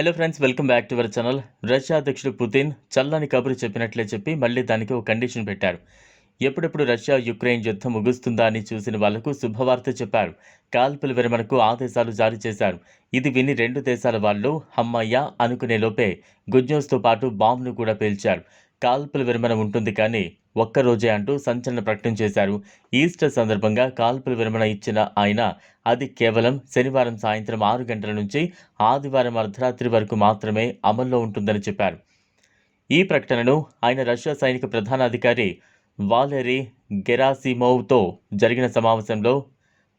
Hello friends welcome back to our channel Russia అధ్యక్షుడు Putin చల్లని కబురు చెప్పినట్లే చెప్పి మళ్ళీ దానికి ఒక కండిషన్ పెట్టారు. ఎప్పుడెప్పుడు రష్యా యుక్రెయిన్ యుద్ధం ముగుస్తుందా అని చూసిన వాళ్ళకు శుభవార్త చెప్పారు. కాల్పుల విరమణకు ఆదేశాలు జారీ చేశారు. ఇది విని రెండు దేశాల వాళ్ళు హమ్మయ్య అనుకునే లోపే గుడ్ న్యూస్తో పాటు బాంబును కూడా పేల్చారు. కాల్పుల విరమణ ఉంటుంది కానీ ఒక్కరోజే అంటూ సంచలన ప్రకటన చేశారు. ఈస్టర్ సందర్భంగా కాల్పుల విరమణ ఇచ్చిన ఆయన అది కేవలం శనివారం సాయంత్రం ఆరు గంటల నుంచి ఆదివారం అర్ధరాత్రి వరకు మాత్రమే అమల్లో ఉంటుందని చెప్పారు. ఈ ప్రకటనను ఆయన రష్యా సైనిక ప్రధాన అధికారి వాలెరీ గెరాసిమోవ్తో జరిగిన సమావేశంలో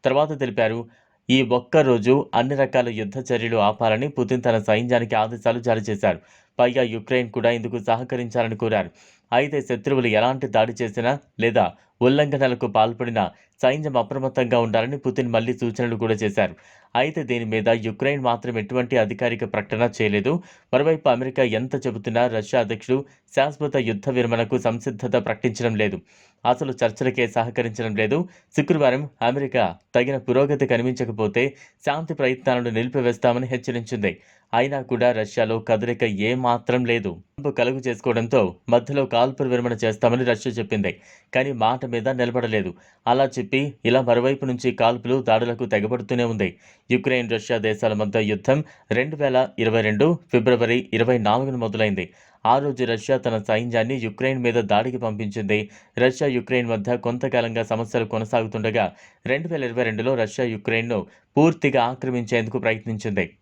తర్వాత తెలిపారు. ఈ ఒక్క రోజు అన్ని రకాల యుద్ధ చర్యలు ఆపాలని పుతిన్ తన సైన్యానికి ఆదేశాలు జారీ చేశారు. పైగా యుక్రెయిన్ కూడా ఇందుకు సహకరించాలని కోరారు. అయితే శత్రువులు ఎలాంటి దాడి చేసినా లేదా ఉల్లంఘనలకు పాల్పడిన సైన్యం అప్రమత్తంగా ఉండాలని పుతిన్ మళ్ళీ సూచనలు కూడా చేశారు. అయితే దీని మీద యుక్రెయిన్ మాత్రం ఎటువంటి అధికారిక ప్రకటన చేయలేదు. మరోవైపు అమెరికా ఎంత చెబుతున్నా రష్యా అధ్యక్షుడు శాశ్వత యుద్ధ విరమణకు సంసిద్ధత ప్రకటించడం లేదు. అసలు చర్చలకే సహకరించడం లేదు. శుక్రవారం అమెరికా తగిన పురోగతి కనిపించకపోతే శాంతి ప్రయత్నాలను నిలిపివేస్తామని హెచ్చరించింది. అయినా కూడా రష్యాలో కదలిక ఏమాత్రం లేదు. కలుగు చేసుకోవడంతో మధ్యలో కాల్పులు విరమణ చేస్తామని రష్యా చెప్పింది. కానీ మాట మీద నిలబడలేదు. అలా చెప్పి ఇలా మరోవైపు నుంచి కాల్పులు దాడులకు తెగబడుతూనే ఉంది. యుక్రెయిన్ రష్యా దేశాల మధ్య యుద్ధం రెండు వేల ఇరవై రెండు ఫిబ్రవరి ఇరవై నాలుగున మొదలైంది. ఆ రోజు రష్యా తన సైన్యాన్ని యుక్రెయిన్ మీద దాడికి పంపించింది. రష్యా యుక్రెయిన్ మధ్య కొంతకాలంగా సమస్యలు కొనసాగుతుండగా రెండు వేల ఇరవై రెండులో రష్యా యుక్రెయిన్ను పూర్తిగా ఆక్రమించేందుకు ప్రయత్నించింది.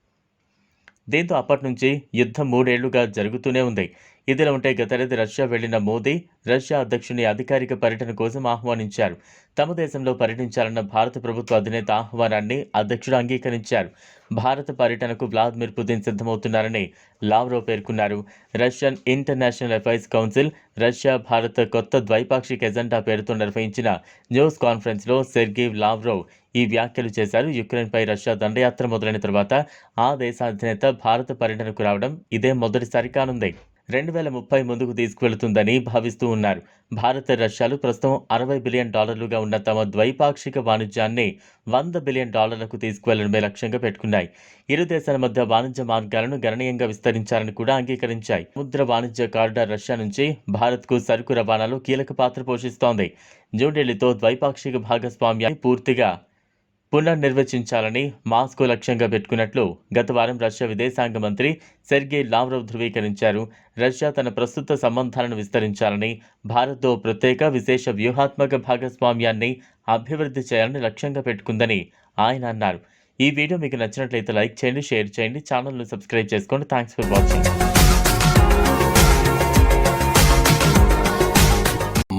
దీంతో అప్పటి నుంచి యుద్ధం మూడేళ్ళుగా జరుగుతూనే ఉంది. ఇదిలా ఉంటే గతేడాది రష్యా వెళ్ళిన మోదీ రష్యా అధ్యక్షుని అధికారిక పర్యటన కోసం ఆహ్వానించారు. తమ దేశంలో పర్యటించాలన్న భారత ప్రభుత్వ అధినేత ఆహ్వానాన్ని అధ్యక్షుడు అంగీకరించారు. భారత పర్యటనకు వ్లాదిమిర్ పుతిన్ సిద్ధమవుతున్నారని లావ్రో పేర్కొన్నారు. Russian International Affairs Council Russia భారత కొత్త ద్వైపాక్షిక ఎజెండా పేరుతో నిర్వహించిన న్యూస్ కాన్ఫరెన్స్లో సెర్గీ లావ్రో ఈ వ్యాఖ్యలు చేశారు. యుక్రెయిన్పై రష్యా దండయాత్ర మొదలైన తర్వాత ఆ దేశ అధినేత భారత పర్యటనకు రావడం ఇదే మొదటిసారి కానుంది. రెండు వేల ముప్పై ముందుకు తీసుకువెళుతుందని భావిస్తూ ఉన్నారు. భారత రష్యాలు ప్రస్తుతం అరవై బిలియన్ డాలర్లుగా ఉన్న తమ ద్వైపాక్షిక వాణిజ్యాన్ని వంద బిలియన్ డాలర్లకు తీసుకువెళ్ళడమే లక్ష్యంగా పెట్టుకున్నాయి. ఇరు దేశాల మధ్య వాణిజ్య మార్గాలను గణనీయంగా విస్తరించాలని కూడా అంగీకరించాయి. సముద్ర వాణిజ్య కారిడార్ రష్యా నుంచి భారత్కు సరుకు రవాణాలో కీలక పాత్ర పోషిస్తోంది. న్యూఢిల్లీతో ద్వైపాక్షిక భాగస్వామ్యాన్ని పూర్తిగా పునర్నిర్వచించాలని మాస్కో లక్ష్యంగా పెట్టుకున్నట్లు గత వారం రష్యా విదేశాంగ మంత్రి సెర్గే లావ్రవ్ ధృవీకరించారు. రష్యా తన ప్రస్తుత సంబంధాలను విస్తరించాలని భారత్తో ప్రత్యేక విశేష వ్యూహాత్మక భాగస్వామ్యాన్ని అభివృద్ధి చేయాలని లక్ష్యంగా పెట్టుకుందని ఆయన అన్నారు. ఈ వీడియో మీకు నచ్చినట్లయితే లైక్ చేయండి షేర్ చేయండి ఛానల్ను సబ్స్క్రైబ్ చేసుకోండి. Thanks for watching.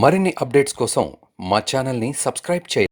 మరిన్ని అప్డేట్స్ కోసం మా ఛానల్ని సబ్స్క్రైబ్ చేయండి.